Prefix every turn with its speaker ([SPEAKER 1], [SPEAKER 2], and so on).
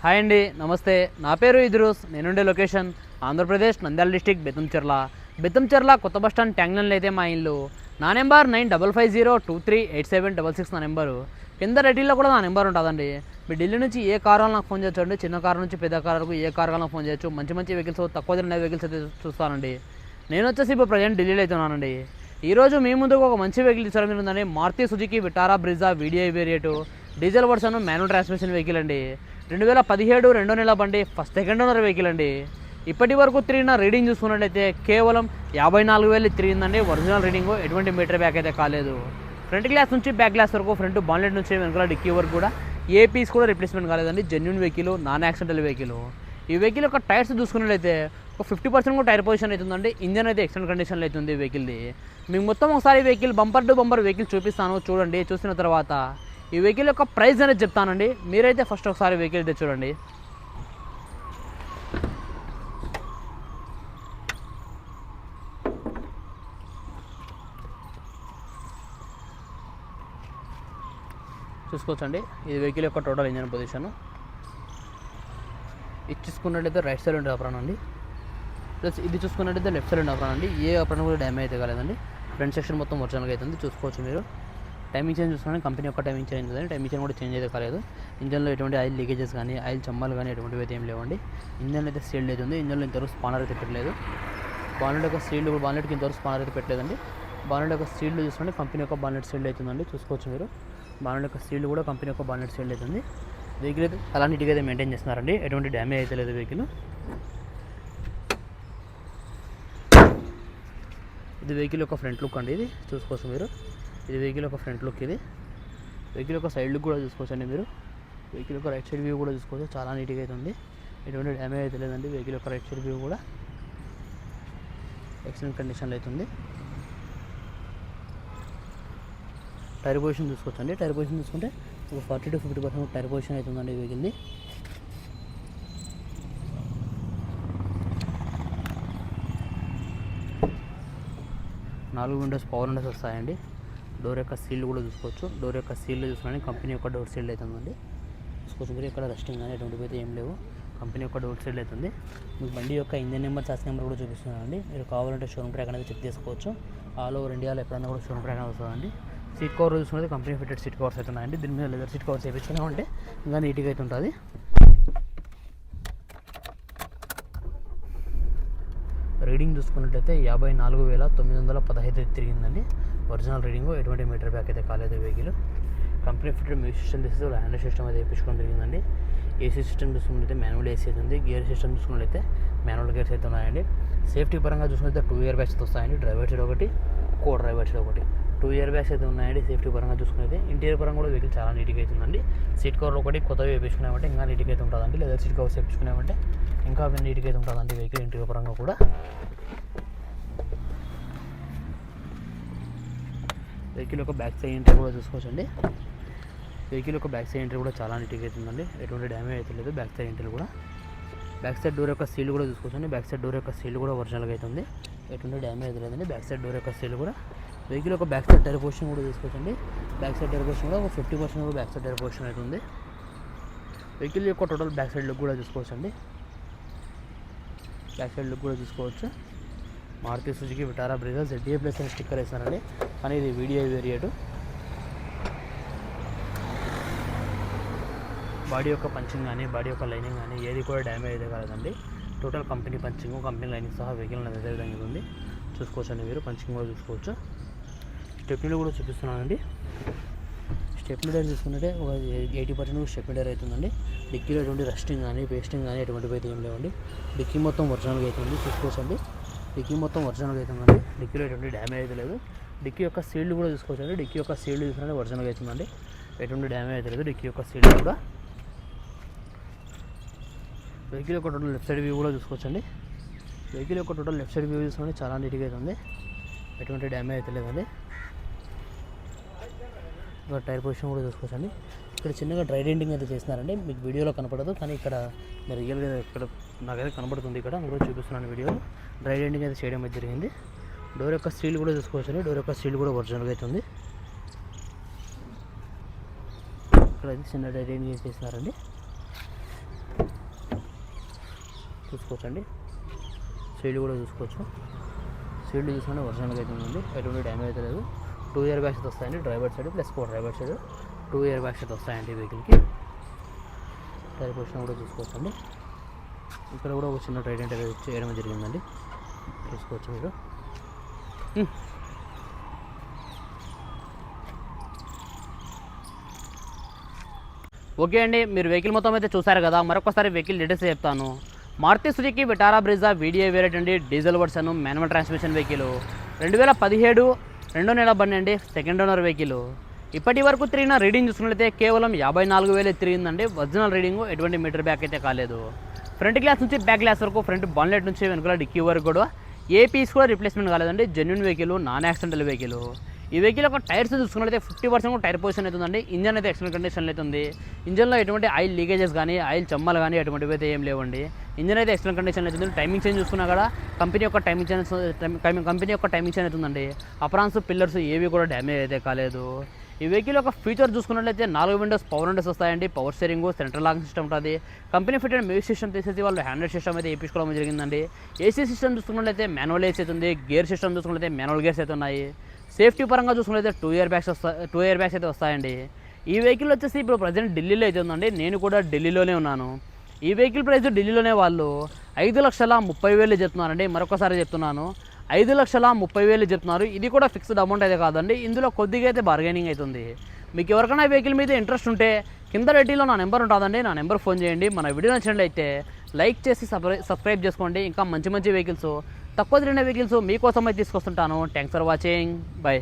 [SPEAKER 1] Hi అండి నమస్తే. నా పేరు ఇద్రూస్ నేనుండే లొకేషన్ ఆంధ్రప్రదేశ్ నంద్యాల డిస్టిక్ బెత్తంచెర్ల బెత్తంచెర్ల కొత్త బస్ స్టాండ్ ట్యాంగ్లన్లో అయితే మా ఇల్లు. నా number nine double five zero two three eight seven double six నా నెంబరు. కింద రెడీలో కూడా నా నెంబర్ ఉంటుందండి. మీ ఢిల్లీ నుంచి ఏ కార్ నాకు ఫోన్ చేయొచ్చు చిన్న కార్ నుంచి పెద్ద కార్ వరకు ఏ కార్ కావాలో ఫోన్ చేయొచ్చు. మంచి మంచి వెహికల్స్ తక్కువ తిన్న వెహికల్స్ అయితే చూస్తానండి. నేను వచ్చేసి ఇప్పుడు ప్రజెంట్ ఢిల్లీలో అయితే ఉన్నానండి. ఈరోజు మీ ముందుకు ఒక మంచి వెహికల్ తీసుకోవడం ఉందండి. Maruti Suzuki Vitara Brezza VDI variant. Diesel version manual transmission vehicle అండి. రెండు వేల పదిహేడు రెండో నెల బండి ఫస్ట్ సెకండ్ ఓనర్ వెహికల్ అండి. ఇప్పటి వరకు తిరిగిన రీడింగ్ చూసుకున్నట్లయితే కేవలం యాభై నాలుగు వేలు తిరిగిందండి. ఒరిజినల్ రీడింగ్ ఎటువంటి మీటర్ బ్యాక్ అయితే కాలేదు. ఫ్రంట్ గ్లాస్ నుంచి బ్యాక్ గ్లాస్ వరకు ఫ్రంట్ బాన్లెట్ నుంచి వెనకాల డిక్కీ వరకు కూడా ఏ పీస్ కూడా రిప్లేస్మెంట్ కాలేదండి. Genuine vehicle non accidental vehicle ఈ వెహికల్ యొక్క టైర్స్ చూసుకున్నట్లయితే ఒక ఫిఫ్టీ పర్సెంట్ కూడా టైర్ పొజిషన్ అవుతుందండి. ఇంజన్ అయితే ఎక్సలెంట్ కండిషన్లో అవుతుంది వెహికల్ది మీకు మొత్తం ఒకసారి vehicle bumper to bumper vehicle చూపిస్తాను. చూడండి చూసిన తర్వాత ఈ వెహికల్ యొక్క ప్రైస్ అనేది చెప్తానండి. మీరైతే ఫస్ట్ ఒకసారి వెహికల్ అయితే చూడండి. చూసుకోవచ్చండి. ఇది వెహికల్ యొక్క టోటల్ ఇంజన్ పొజిషన్. ఇది చూసుకున్నట్లయితే రైట్ సైడ్ ఉండే అప్రాన్ అండి. ప్లస్ ఇది చూసుకున్నట్టయితే లెఫ్ట్ సైడ్ ఉండే అప్రాన్ అండి. ఏ అప్రాన్ కూడా డ్యామేజ్ అయితే కాలేదండి. ఫ్రంట్ సెక్షన్ మొత్తం ఒరిజినల్గా అవుతుంది. చూసుకోవచ్చు మీరు. టైమింగ్ చేంజ్ చూసుకుని కంపెనీ యొక్క టైమింగ్ చేంజ్ ఉంది టైమింగ్ చేంజ్ కూడా చేంజ్ అయితే కాలేదు. ఇంజన్లో ఎటువంటి ఆయిల్ లీకేజెస్ కానీ ఆయిల్ చమ్మాలు కానీ ఎటువంటివి అయితే ఏం లేవండి. ఇంజన్లో అయితే సీల్డ్ అయితే ఉంది. ఇంజన్లో ఇంతవరకు స్పానర్ అయితే పెట్టలేదు. బాన్లెట్ యొక్క సీల్డ్ కూడా బానెట్కి ఇంతవరకు స్పానర్ అయితే పెట్టలేదండి. బాన్లెట్ యొక్క సీల్డ్ చూసుకుంటే కంపెనీ యొక్క బాన్లెట్ సీల్డ్ అవుతుందండి చూసుకోవచ్చు మీరు. బాన్లెట్ యొక్క సీల్డ్ కూడా కంపెనీ యొక్క బాన్లెట్ సీల్డ్ అవుతుంది వెహికల్ అయితే అలా నీట్గా అయితే మెయింటైన్ చేస్తున్నారండి. ఎటువంటి డ్యామేజ్ అయితే లేదు వెహికల్. ఇది వెహికల్ యొక్క ఫ్రంట్ లుక్ అండి ఇది. చూసుకోవచ్చు మీరు. ఇది వెహికల్ ఒక ఫ్రంట్ లుక్ ఇది. వెహికల్ ఒక సైడ్ లుక్ కూడా చూసుకోవచ్చు అండి మీరు. వెహికల్ ఒక రైట్ సైడ్ వ్యూ కూడా చూసుకోవచ్చు. చాలా నీట్గా అయితే ఉంది. ఎటువంటి డ్యామేజ్ అయితే లేదండి. వెహికల్ ఒక రైట్ సైడ్ వ్యూ కూడా ఎక్సలెంట్ కండిషన్లో అవుతుంది టైర్ పొజిషన్ చూసుకోవచ్చండి. టైర్ పొజిషన్ చూసుకుంటే ఒక forty to fifty percent tyre position అవుతుందండి ఈ వెహికల్ది. నాలుగు విండోస్ పవర్ విండోస్ వస్తాయండి. డోర్ యొక్క సీల్ కూడా చూసుకోవచ్చు. డోర్ యొక్క సీల్ చూసుకుని కంపెనీ యొక్క డోర్ సీల్ అవుతుందండి. చూసుకోవచ్చు మీరు ఇక్కడ రెస్టింగ్ కానీ ఎటువంటివి అయితే ఏం లేవు. కంపెనీ యొక్క డోర్ సీల్ అవుతుంది. మీకు బండి యొక్క ఇంజన్ నెంబర్ చాస్ నెంబర్ కూడా చూపిస్తున్నానండి. మీరు కావాలంటే షోరూమ్ ట్రాక్ అనేది చెక్ చేసుకోవచ్చు. ఆల్ ఓవర్ ఇండియాలో ఎప్పుడైనా కూడా షోరూమ్ ట్రాక్ అనేది వస్తుందండి సీట్ కవర్ చూసుకుంటే కంపెనీ ఫిటెడ్ సీట్ కవర్స్ అయితే దీని మీద లెదర్ సీట్ కవర్స్ వేయించుకునే ఇంకా నీట్గా అయితే ఉంటుంది. రీడింగ్ చూసుకున్నట్లయితే యాభై నాలుగు వేల తొమ్మిది వందల పదహైదు అయితే తిరిగిందండి. ఒరిజినల్ రీడింగ్ ఎటువంటి మీటర్ బ్యాక్ అయితే కాలేదు vehicle. Company fitted music system తీస్తే హ్యాండ్ సిస్టమ్ అయితే వేయించుకోవడం జరిగిందండి. ఏసీ సిస్టమ్ చూసుకున్నట్లయితే మాన్యువల్ ఏసీ అయితే ఉంది. గేర్ సిస్టమ్ చూసుకున్నట్లయితే మాన్యువల్ గేర్స్ అయితే ఉన్నాయండి. సేఫ్టీ పరంగా చూసుకున్నట్లయితే టూ ఇయర్ బ్యాగ్స్ వస్తాయండి. డ్రైవర్ సైడ్ ఒకటి కో డ్రైవర్ సైడ్ ఒకటి. టూ ఇయర్ బ్యాగ్స్ అయితే ఉన్నాయండి సేఫ్టీ పరంగా చూసుకున్నైతే ఇంటీరియర్ పరంగా కూడా వెహికల్ చాలా నీట్గా అవుతుందండి ఉందండి. సీట్ కవర్ ఒకటి కొత్తవి వేపించుకున్నామంటే ఇంకా నీట్గా అయితే ఉంటుందండి. లేదా సీట్ కవర్స్ వేపించుకున్నామంటే ఇంకా నీట్గా అయితే ఉంటుందండి వెహికల్ ఇంటీరియర్ పరంగా కూడా. వెహికల్ యొక్క బ్యాక్ సైడ్ ఎంట్రీ కూడా చూసుకోవచ్చండి. వెహికల్ యొక్క బ్యాక్ సైడ్ ఎంట్రీ కూడా చాలా నీట్గా అవుతుందండి ఎటువంటి డ్యామేజ్ అయితే లేదు బ్యాక్ సైడ్ ఎంట్రీ కూడా. బ్యాక్ సైడ్ డోర్ యొక్క సీల్ కూడా చూసుకోవచ్చండి. బ్యాక్ సైడ్ డోర్ యొక్క సీల్ కూడా ఒరిజినల్గా అవుతుంది ఎటువంటి డ్యామేజ్ అయితే లేదండి. బ్యాక్ సైడ్ డోర్ యొక్క సీల్ కూడా. వెహికల్ యొక్క బ్యాక్ సైడ్ టైర్ పోర్షన్ కూడా చూసుకోవచ్చండి. బ్యాక్ సైడ్ టైర్ పోర్షన్ కూడా ఒక ఫిఫ్టీ పర్సెంట్ కూడా బ్యాక్ సైడ్ టైర్ పొజిషన్ అవుతుంది వెహికల్ యొక్క టోటల్ బ్యాక్ సైడ్ లుక్ కూడా చూసుకోవచ్చండి. బ్యాక్ సైడ్ లుక్ కూడా చూసుకోవచ్చు. Maruti Suzuki Vitara Brezza Z A plus అని స్టిక్కర్ వేసానండి కానీ ఇది వీడియో వేరియట్. బాడీ యొక్క పంచింగ్ కానీ బాడీ యొక్క లైనింగ్ కానీ ఏది కూడా డ్యామేజ్ అయితే కాలేదండి. Total company punching company lining సహా వెహికల్ అనేది అదే విధంగా ఉంది. చూసుకోవచ్చు అండి మీరు పంచింగ్ కూడా చూసుకోవచ్చు. స్టెప్నీలు కూడా చూపిస్తున్నానండి. స్టెప్లిడర్ చూసుకుంటే ఒక ఎయిటీ పర్సెంట్ స్టెప్లిడర్ అవుతుందండి. డిక్కీలో ఎటువంటి రస్టింగ్ కానీ పేస్టింగ్ కానీ ఎటువంటివి అయితే ఏం లేవండి. డిక్కీ మొత్తం ఒరిజినల్గా అవుతుంది చూసుకోవచ్చు అండి. డిక్కీ మొత్తం ఒరిజినల్గా అవుతుందండి. డిక్కీలో ఎటువంటి డ్యామేజ్ అయితే లేదు. డిక్కీ యొక్క సీల్డ్ కూడా చూసుకోవచ్చు అండి డిక్కీ యొక్క సీల్డ్ చూసుకుంటే ఒరిజినల్గా అవుతుందండి. ఎటువంటి డ్యామేజ్ అయితే లేదు. డిక్కీ యొక్క సీల్డ్ కూడా. వెహికల్ యొక్క టోటల్ లెఫ్ట్ సైడ్ వ్యూ కూడా చూసుకోవచ్చండి. వెహికల్ యొక్క టోటల్ లెఫ్ట్ సైడ్ వ్యూ చూసుకుంటే చాలా నీట్గా అయితే ఉంది ఎటువంటి డ్యామేజ్ అయితే లేదండి. ఇక్కడ టైర్ పొజిషన్ కూడా చూసుకోవచ్చండి. ఇక్కడ చిన్నగా డ్రై డెండింగ్ అయితే చేస్తున్నారండి. మీకు వీడియోలో కనపడదు కానీ ఇక్కడ మీరు రియల్గా ఇక్కడ నాకైతే కనబడుతుంది ఇక్కడ. కూడా చూపిస్తున్నాను వీడియోలో డ్రై డెండింగ్ అయితే చేయడం అయితే జరిగింది. డోర్ యొక్క స్టీల్ కూడా చూసుకోవచ్చండి. డోర్ యొక్క స్టీల్ కూడా ఒరిజినల్గా అయితే ఉంది. ఇక్కడ అయితే చిన్న డ్రై డెంటింగ్ చేస్తున్నారండి. చూసుకోవచ్చండి. సీడ్ కూడా చూసుకోవచ్చు. సీడ్ చూసుకుంటే ఒరిజినల్గా అయితే ఉందండి ఎటువంటి డ్యామేజ్ అయితే లేదు. టూ ఇయర్ బ్యాగ్స్ అయితే వస్తాయండి. Driver side plus four driver side two air bags అయితే వస్తాయండి వెహికల్కి. టైర్ పొజిషన్ కూడా చూసుకోవచ్చండి. ఇక్కడ కూడా ఒక చిన్న ట్రైడెంట్ చేయడం జరిగిందండి. చూసుకోవచ్చు మీరు. ఓకే అండి మీరు వెహికల్ మొత్తం అయితే చూసారు కదా. మరొకసారి వెహికల్ డీటెయిల్స్ చెప్తాను. Maruti Suzuki Vitara Brezza VDI variant అండి diesel version manual transmission vehicle. రెండు వేల పదిహేడు రెండో నెల బండి అండి సెకండ్ ఓనర్ వెహికల్ ఇప్పటి వరకు తిరిగిన రీడింగ్ చూసుకున్నట్లయితే కేవలం యాభై నాలుగు వేలు తిరిగిందండి. ఒరిజినల్ రీడింగ్ ఎటువంటి మీటర్ బ్యాక్ అయితే కాలేదు. ఫ్రంట్ గ్లాస్ నుంచి బ్యాక్ గ్లాస్ వరకు ఫ్రంట్ బాన్లెట్ నుంచి వెనుకల డిక్కీ వరకు కూడా. ఏ పీస్ కూడా రిప్లేస్మెంట్ కాలేదండి. Genuine vehicle non accidental vehicle ఈ వెహికల్ యొక్క టైర్స్ చూసుకున్నట్లయితే ఫిఫ్టీ పర్సెంట్ టైర్ పొజిషన్ అవుతుందండి ఇంజన్ అయితే ఎక్సలెంట్ కండిషన్లో అవుతుంది ఇంజన్లో ఎటువంటి ఆయిల్ లీకేజెస్ కానీ ఆయిల్ చమ్మలు కానీ ఎటువంటివి అయితే ఏం లేవండి. ఇంజన్ అయితే ఎక్సలెంట్ కండిషన్లో అవుతుంది టైమింగ్ చేంజ్ చూసుకున్నా కూడా కంపెనీ యొక్క టైమింగ్ చేంజ్ కంపెనీ యొక్క టైమింగ్ చేంజ్ అవుతుందండి అప్రాన్స్ పిల్లర్స్ ఏవి కూడా డ్యామేజ్ అయితే కాలేదు. ఈ వెహికల్ యొక్క ఫీచర్ చూసుకున్నట్లయితే నాలుగు విండోస్ పవర్ విండోస్ వస్తాయండి. Power steering central locking system ఉంటుంది. కంపెనీ ఫిటెడ్ మ్యూజిక్ సిస్టమ్ తీసేసి వాళ్ళు హ్యాండ్రెడ్ సిస్టమ్ అయితే వేయించుకోవడం జరిగిందండి. ఏసీ సిస్టమ్ చూసుకున్నట్లయితే మాన్యువల్ ఏసీ అవుతుంది గేర్ సిస్టమ్ చూసుకున్నట్లయితే మాన్యువల్ గేర్స్ అయితే ఉన్నాయి. సేఫ్టీ పరంగా చూసుకున్నట్లయితే టూ ఇయర్ బ్యాగ్స్ వస్తా టూ ఇయర్ బ్యాగ్స్ అయితే వస్తాయండి. ఈ వెహికల్ వచ్చేసి ఇప్పుడు ప్రజెంట్ ఢిల్లీలో అయితే ఉందండి. నేను కూడా ఢిల్లీలోనే ఉన్నాను. ఈ వెహికల్ ప్రైస్ ఢిల్లీలోనే వాళ్ళు ఐదు లక్షల ముప్పై వేలు చెప్తున్నారండి. మరొకసారి చెప్తున్నాను. ఐదు లక్షల ముప్పై వేలు చెప్తున్నారు. ఇది కూడా ఫిక్స్డ్ అమౌంట్ అయితే కాదండి. ఇందులో కొద్దిగా అయితే బార్గెనింగ్ అవుతుంది మీకు ఎవరికైనా వెహికల్ మీద ఇంట్రెస్ట్ ఉంటే కింద రెడ్డిలో నా నెంబర్ ఉంటుందండి. నా నెంబర్ ఫోన్ చేయండి. మన వీడియో నచ్చినట్లయితే లైక్ చేసి సబ్స్క్రై సబ్స్క్రైబ్ చేసుకోండి. ఇంకా మంచి మంచి వెహికల్స్ తక్కువ తిరిగిన వెహికల్స్ మీకోసమే తీసుకొస్తుంటాను. Thanks for watching bye